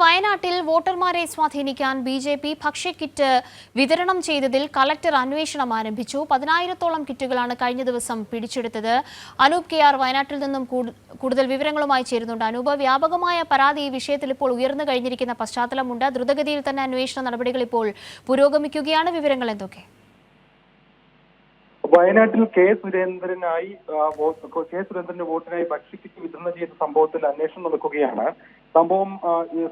വയനാട്ടിൽ വോട്ടർമാരെ സ്വാധീനിക്കാൻ ബി ജെ പി ഭക്ഷ്യക്കിറ്റ് വിതരണം ചെയ്തതിൽ കളക്ടർ അന്വേഷണം ആരംഭിച്ചു. പതിനായിരത്തോളം കിറ്റുകളാണ് കഴിഞ്ഞ ദിവസം പിടിച്ചെടുത്തത്. അനൂപ് കെ ആർ വയനാട്ടിൽ നിന്നും കൂടുതൽ വിവരങ്ങളുമായി ചേരുന്നുണ്ട്. അനൂപ് വ്യാപകമായ പരാതി ഈ വിഷയത്തിൽ ഇപ്പോൾ ഉയർന്നു കഴിഞ്ഞിരിക്കുന്ന പശ്ചാത്തലമുണ്ട്. ദ്രുതഗതിയിൽ തന്നെ അന്വേഷണ നടപടികൾ ഇപ്പോൾ പുരോഗമിക്കുകയാണ്. വിവരങ്ങൾ എന്തൊക്കെ? വയനാട്ടിൽ കെ സുരേന്ദ്രനായി കെ സുരേന്ദ്രന്റെ വോട്ടിനായി ഭക്ഷ്യക്കിറ്റ് വിതരണം ചെയ്ത സംഭവത്തിൽ അന്വേഷണം നടക്കുകയാണ്. സംഭവം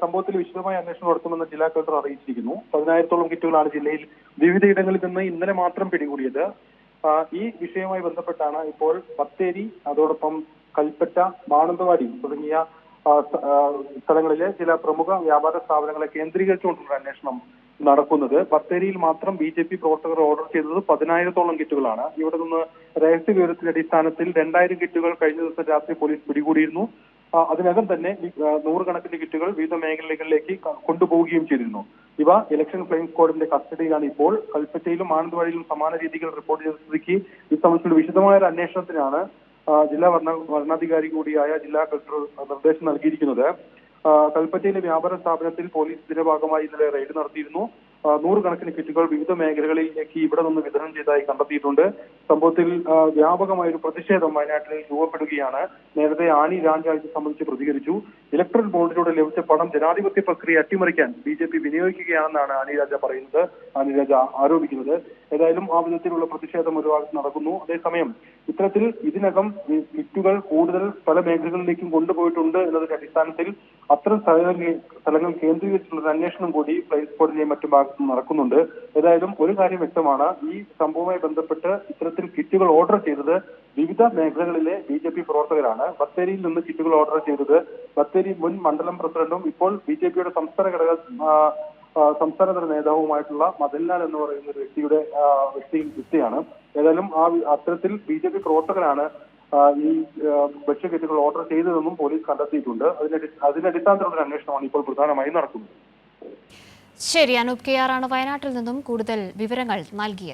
സംഭവത്തിൽ വിശദമായ അന്വേഷണം നടത്തുമെന്ന് ജില്ലാ കളക്ടർ അറിയിച്ചിരിക്കുന്നു. പതിനായിരത്തോളം കിറ്റുകളാണ് ജില്ലയിൽ വിവിധയിടങ്ങളിൽ നിന്ന് ഇന്നലെ മാത്രം പിടികൂടിയത്. ഈ വിഷയവുമായി ബന്ധപ്പെട്ടാണ് ഇപ്പോൾ ബത്തേരി അതോടൊപ്പം കൽപ്പറ്റ മാനന്തവാടി തുടങ്ങിയ സ്ഥലങ്ങളിലെ ചില പ്രമുഖ വ്യാപാര സ്ഥാപനങ്ങളെ കേന്ദ്രീകരിച്ചുകൊണ്ടുള്ള അന്വേഷണം നടക്കുന്നത്. ബത്തേരിയിൽ മാത്രം ബി ജെ പി പ്രവർത്തകർ ഓർഡർ ചെയ്തത് പതിനായിരത്തോളം കിറ്റുകളാണ്. ഇവിടെ നിന്ന് രഹസ്യ വിവരത്തിന്റെ അടിസ്ഥാനത്തിൽ രണ്ടായിരം കിറ്റുകൾ കഴിഞ്ഞ ദിവസം രാത്രി പോലീസ് പിടികൂടിയിരുന്നു. അതിനകം തന്നെ ഈ, നൂറുകണക്കിന് കിറ്റുകൾ വിവിധ മേഖലകളിലേക്ക് കൊണ്ടുപോവുകയും ചെയ്തിരുന്നു. ഇവ ഇലക്ഷൻ ഫ്ലെയിം സ്ക്വാഡിന്റെ കസ്റ്റഡിയിലാണ് ഇപ്പോൾ. കൽപ്പറ്റയിലും മാനന്തവാടിയിലും സമാന രീതികൾ റിപ്പോർട്ട് ചെയ്ത സ്ഥിതിക്ക് ഇത് സംബന്ധിച്ചുള്ള വിശദമായ ഒരു അന്വേഷണത്തിനാണ് ജില്ലാ ഭരണ ഭരണാധികാരി കൂടിയായ ജില്ലാ കളക്ടർ നിർദ്ദേശം നൽകിയിരിക്കുന്നത്. കൽപ്പറ്റയിലെ വ്യാപാര സ്ഥാപനത്തിൽ പോലീസ് ഇതിന്റെ ഭാഗമായി ഇന്നലെ റെയ്ഡ് നടത്തിയിരുന്നു. നൂറുകണക്കിന് കിറ്റുകൾ വിവിധ മേഖലകളിലേക്ക് ഇവിടെ നിന്ന് വിതരണം ചെയ്തതായി കണ്ടെത്തിയിട്ടുണ്ട്. സംഭവത്തിൽ വ്യാപകമായ ഒരു പ്രതിഷേധം വയനാട്ടിൽ രൂപപ്പെടുകയാണ്. നേരത്തെ ആനി രാജ ഇത് സംബന്ധിച്ച് പ്രതികരിച്ചു. ഇലക്ട്രൽ ബോർഡിലൂടെ ലഭിച്ച പണം ജനാധിപത്യ പ്രക്രിയ അട്ടിമറിക്കാൻ ബി ജെ പി വിനിയോഗിക്കുകയാണെന്നാണ് ആനി രാജ പറയുന്നത്. ആനി രാജ ആരോപിക്കുന്നത്. ഏതായാലും ആ വിധത്തിലുള്ള പ്രതിഷേധം ഒരു ഭാഗത്ത് നടക്കുന്നു. അതേസമയം ഇത്തരത്തിൽ ഇതിനകം കിറ്റുകൾ കൂടുതൽ പല മേഖലകളിലേക്കും കൊണ്ടുപോയിട്ടുണ്ട് എന്നതിന്റെ അടിസ്ഥാനത്തിൽ അത്തരം സ്ഥലങ്ങൾ സ്ഥലങ്ങൾ കേന്ദ്രീകരിച്ചുള്ള ഒരു അന്വേഷണം കൂടി ഫ്ലൈറ്റ് സ്ക്വാഡിന്റെയും മറ്റു ഭാഗത്തും നടക്കുന്നുണ്ട്. ഏതായാലും ഒരു കാര്യം വ്യക്തമാണ്. ഈ സംഭവവുമായി ബന്ധപ്പെട്ട് ഇത്തരത്തിൽ കിറ്റുകൾ ഓർഡർ ചെയ്തത് വിവിധ മേഖലകളിലെ ബി ജെ പി പ്രവർത്തകരാണ്. ബത്തേരിയിൽ നിന്ന് കിറ്റുകൾ ഓർഡർ ചെയ്തത് ബത്തേരി മുൻ മണ്ഡലം പ്രസിഡന്റും ഇപ്പോൾ ബി ജെ പിയുടെ സംസ്ഥാന ഘടക സംസ്ഥാനതല നേതാവുമായിട്ടുള്ള മദൻലാൽ എന്ന് പറയുന്ന ഒരു വ്യക്തിയുടെ വ്യക്തി വ്യക്തിയാണ്. ഏതായാലും ആ അത്തരത്തിൽ ബി ജെ പി പ്രവർത്തകരാണ് ഈ ഭക്ഷ്യക്കിറ്റുകൾ ഓർഡർ ചെയ്തതെന്നും പോലീസ് കണ്ടെത്തിയിട്ടുണ്ട്. അതിന്റെ അടി- അതിന്റെ അടിസ്ഥാനത്തിലുള്ള അന്വേഷണമാണ് ഇപ്പോൾ പ്രധാനമായും നടക്കുന്നത്. ശരി അനൂപ് കെ ആറാണ് വയനാട്ടിൽ നിന്നും കൂടുതൽ വിവരങ്ങൾ നൽകിയത്.